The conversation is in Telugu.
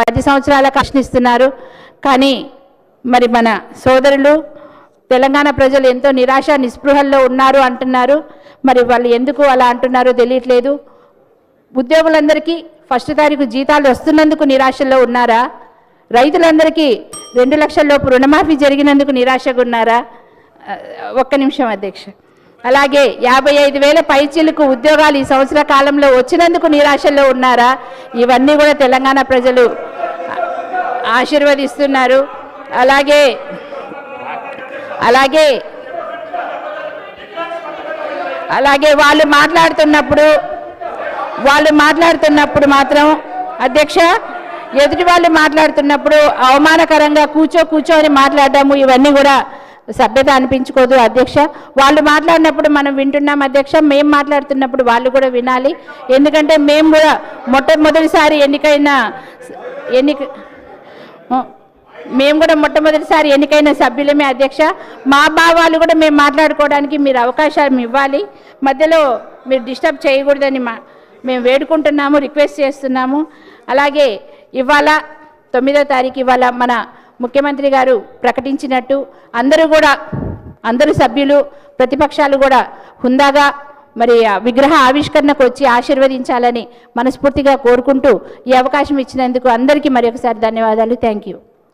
పది సంవత్సరాల ప్రశ్నిస్తున్నారు కానీ మరి మన సోదరులు తెలంగాణ ప్రజలు ఎంతో నిరాశ నిస్పృహల్లో ఉన్నారు అంటున్నారు. మరి వాళ్ళు ఎందుకు అలా అంటున్నారో తెలియట్లేదు. ఉద్యోగులందరికీ ఫస్ట్ తారీఖు జీతాలు వస్తున్నందుకు నిరాశలో ఉన్నారా? రైతులందరికీ రెండు లక్షల లోపు రుణమాఫీ జరిగినందుకు నిరాశగా ఉన్నారా? ఒక్క నిమిషం అధ్యక్ష. అలాగే యాభై ఐదు వేల పైచీలకు ఉద్యోగాలు ఈ సంవత్సర కాలంలో వచ్చినందుకు నిరాశలో ఉన్నారా? ఇవన్నీ కూడా తెలంగాణ ప్రజలు ఆశీర్వదిస్తున్నారు. అలాగే అలాగే అలాగే వాళ్ళు మాట్లాడుతున్నప్పుడు వాళ్ళు మాట్లాడుతున్నప్పుడు మాత్రం అధ్యక్ష ఎదుటి వాళ్ళు మాట్లాడుతున్నప్పుడు అవమానకరంగా కూర్చో కూర్చో అని మాట్లాడడము ఇవన్నీ కూడా సభ్యత అనిపించుకోదు అధ్యక్ష. వాళ్ళు మాట్లాడినప్పుడు మనం వింటున్నాం అధ్యక్ష. మేము మాట్లాడుతున్నప్పుడు వాళ్ళు కూడా వినాలి. ఎందుకంటే మేము కూడా మొట్టమొదటిసారి ఎన్నికైన ఎన్నిక మేము కూడా మొట్టమొదటిసారి ఎన్నికైన సభ్యులమే అధ్యక్ష. మా భావాలు కూడా మేము మాట్లాడుకోవడానికి మీరు అవకాశం ఇవ్వాలి. మధ్యలో మీరు డిస్టర్బ్ చేయకూడదని మా మేము వేడుకుంటున్నాము రిక్వెస్ట్ చేస్తున్నాము. అలాగే ఇవాళ తొమ్మిదో తారీఖు ఇవాళ మన ముఖ్యమంత్రి గారు ప్రకటించినట్టు అందరూ కూడా అందరూ సభ్యులు ప్రతిపక్షాలు కూడా హుందాగా మరి విగ్రహ ఆవిష్కరణకు వచ్చి ఆశీర్వదించాలని మనస్ఫూర్తిగా కోరుకుంటూ ఈ అవకాశం ఇచ్చినందుకు అందరికీ మరొకసారి ధన్యవాదాలు. Thank you